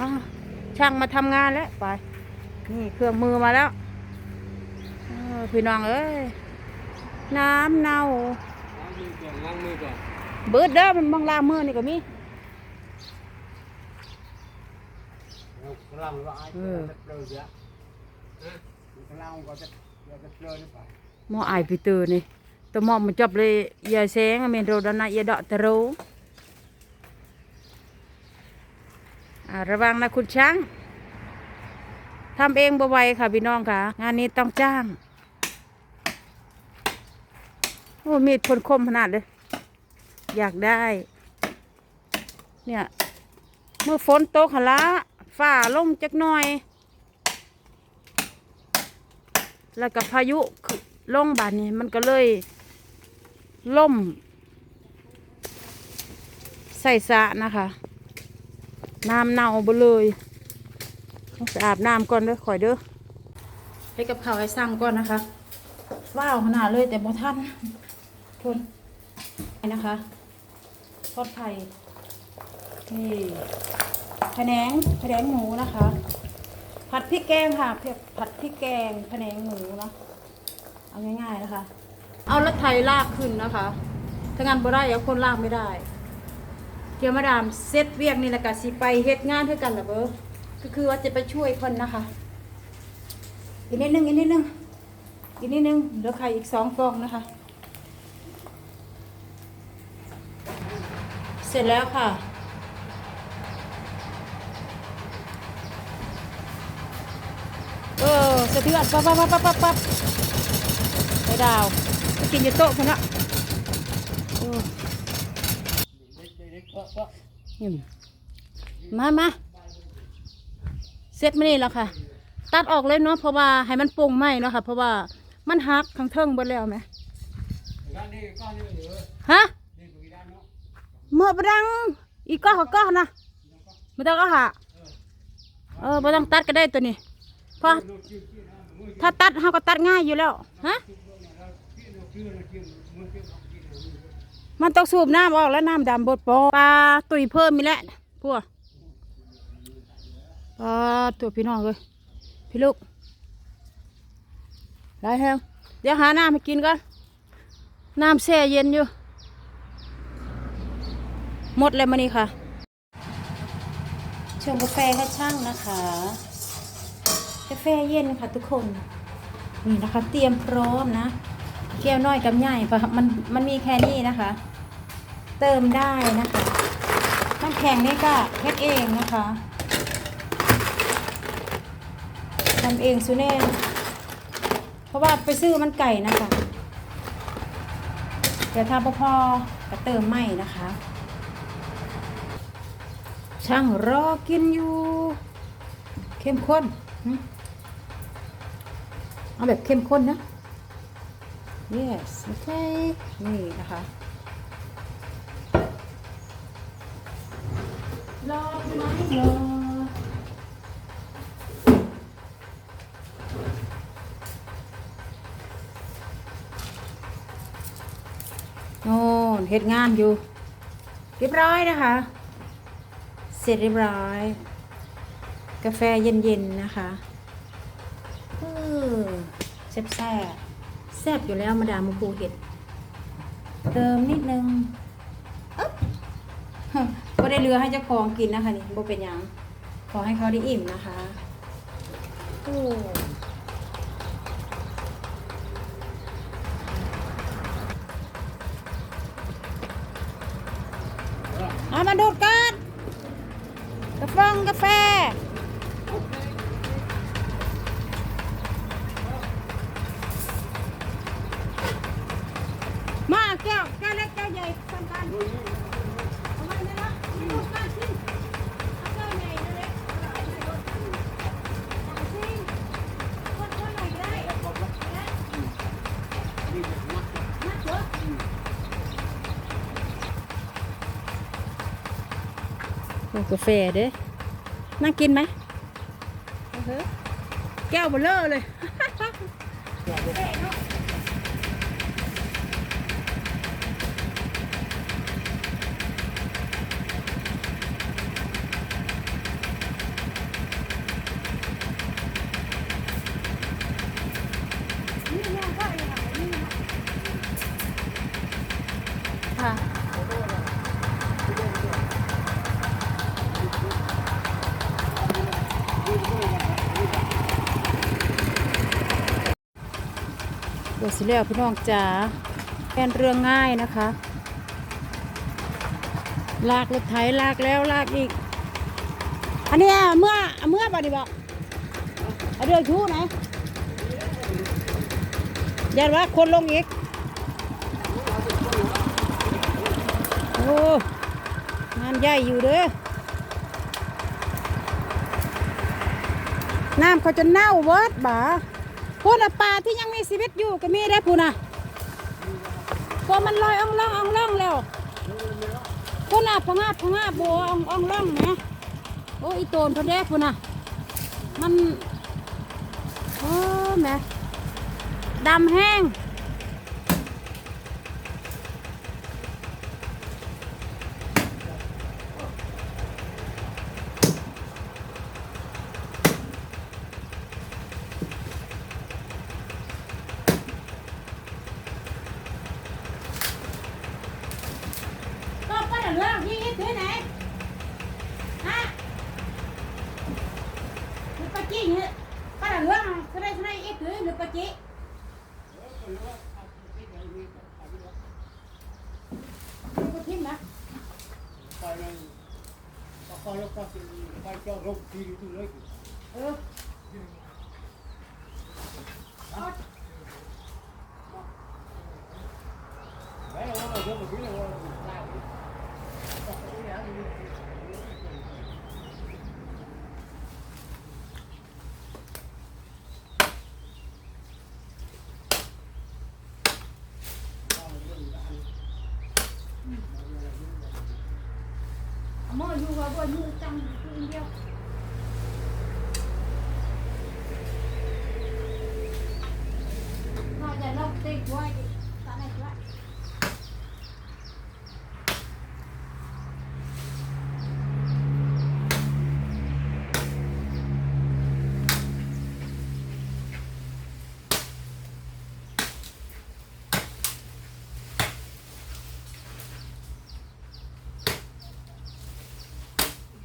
อะช่างมาทำงานแล้วไป นี่เครื่องมือมาแล้วเออพี่น้องเอ้ยน้ำเน่าล้างมือก่อนล้างมือก่อนเบิดเด้อมันบางลางมือนี่ก็มีเรากำลังว่าไอ้เออจะเปลือยอะฮะกำลังก็จะจะเปลือยหรือเปล่าหมอไอายไปเตือนี่ตัวหมอมันจับเลยยาแสงอเมนโรดานะยาดอกตะโรอ่า ระวังนะคุณช้างทำเองบ่ไหวค่ะพี่น้องค่ะ งานนี้ต้องจ้าง โอ้มีดคนคมขนาดเลย อยากได้ เนี่ย เมื่อฝนตกหละฝ่าลงจักหน่อย แล้วก็พายุขึ้นลงบานนี้มันก็เลยล่ม ใส่สะนะคะ น้ำเน่าไปเลยต้องอาบน้ำก่อนเด้อข่อยเด้อให้กับข้าวให้สั่งก่อนนะคะ ว้าวขนาดเลยแต่บ่ทันทนไปนะคะทอดไข่นี่แผนงแผนงหมูนะคะ ผัดพริกแกงค่ะเผ็ดผัดพริกแกงแผนงหมูนะเอาง่ายๆนะคะ เอารถไถลากขึ้นนะคะ ถ้างานบ่ได้เอาคนลากไม่ได้ เกี่ยวมาดามเซตเวียกนี่แหละกะสิไปเฮ็ดงานเพื่อกันล่ะเบอก็คือว่าจะไปช่วยคนนะคะอีกนิดนึงอีกนิดนึงอีกนิดนึงเหลือไข่อีกสองฟองนะคะ เสร็จแล้วค่ะเออสะเทือนปั๊บปั๊บปั๊บปั๊บปั๊บปั๊บไปดาวไปกินยู่โต๊ะคนละเออ เด็กๆก็ก็ นี่มามาเสร็จมานี่แล้วค่ะ ตัดออกเลยเนาะเพราะว่าให้มันโปร่งไหมเนาะค่ะ เพราะว่ามันหักข้างเทิงหมดแล้วไหมฮะเมื่อประดังอีกก้อนกับก้อนนะไม่ต้องก็หาเออไม่ต้องตัดก็ได้ตัวนี้เพราะถ้าตัดเขาก็ตัดง่ายอยู่แล้วฮะ มันต้องสูบน้ำออกแล้วน้ำดำบดปอปลาตุยเพิ่มมีแหละพวกปลาตัวพี่น้องเลยพี่ลูกได้แฮงเดี๋ยวหาน้ำให้กินก่อนน้ำแช่เย็นอยู่ หมดเลยมานี่ค่ะชงกาแฟให้ช่างนะคะ กาแฟเย็นค่ะทุกคน นี่นะคะเตรียมพร้อมนะ แก้วน้อยกับใหญ่ปะมันมันมีแค่นี้นะคะ เติมได้นะคะน้ำแข็งนี่ก็เฮ็ดเองนะคะทำเองซูเน่เพราะว่าไปซื้อมันไก่นะคะแต่ถ้าพอพอก็เติมไม่นะคะ ช่างรอกินอยู่ เข้มข้น เอาแบบเข้มข้นนะ yes โอเคนี่นะคะรอไหมรอโน่นเฮ็ดงานอยู่ เรียบร้อยนะคะ เสร็จเรียบร้อย กาแฟเย็นๆนะคะเออแซ่บแซ่บๆ ซ่บอยู่แล้วมาดามมะพูเห็ด เติมนิดนึงอ๊บก็ได้เรือให้เจ้าของกินนะคะนี่บ่เป็นยังขอให้เขาได้อิ่มนะคะโอ้เอามาดูดกันกาแฟงกาแฟ กาแฟเด้น่ากินไหมเอาเถอะแก้วเบลเลอเลย ตัวสิแล้วพี่น้องจ๋าเป็นเรื่องง่ายนะคะ ลากรถไถลากแล้วลากอีก อันนี้เมื่อเมื่อบ่ดีบอกเอาเดือดชู้ไหนย่าว่าคนลงอีก โอ้งานใหญ่อยู่เด้อน้ำเขาจะเน่าเวิร์ดบ่า พูน่ะปลาที่ยังมีชีวิตอยู่ก็มีได้พูน่ะพอมันลอยอ่องล่องอ่องล่องแล้วพูน่ะพงาพงาบบัวอ่องอ่องล่องนะโอ้อีโตนพอแดกพูน่ะมันโอ้แม่ดำแห้ง เรื่องยี่ยี่ถือไหนฮะหรือปะจี้เนี่ยป้าเรื่องแสดงแสดงยี่ถือหรือปะจี้หรือปะทิ้งนะไปเลยก็คอยล้วก็สิไปเจ้ารบที่อยู่ที่เลยเออ ไปเอาเอาเดี๋ยวมาที่เลยว่าได้ เอามื่ออยู่ว่าบ่มือจังคืออันเดียวน่าจะลอกเต็กไว้ดิตาไหนไว้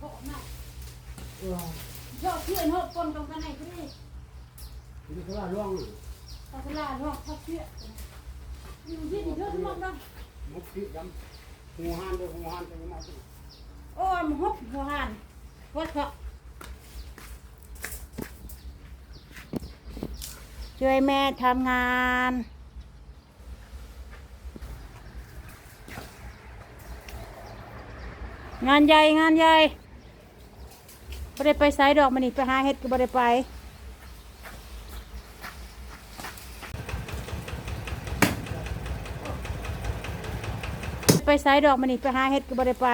โหน่ะ เออ เยอะเพื่อนหกคนตรงกันไหนก็ได้นี่เขาว่าล่วงตาสลาหอกทับเพื่อนอยู่ที่นี่เยอะทั้งหมดเลยมุกที่ดำหูหันด้วยหูหันไปมาที่โอ้มันหกหัวหันวัดเถอะช่วยแม่ทำงานงานใหญ่งานใหญ่ ไ่ได้ไปไสดอกมันนี่ไปหาเห็ดก็บ่ได้ไปไปไสดอกมันนี่ไปหาเห็ดก็บ่ได้ไป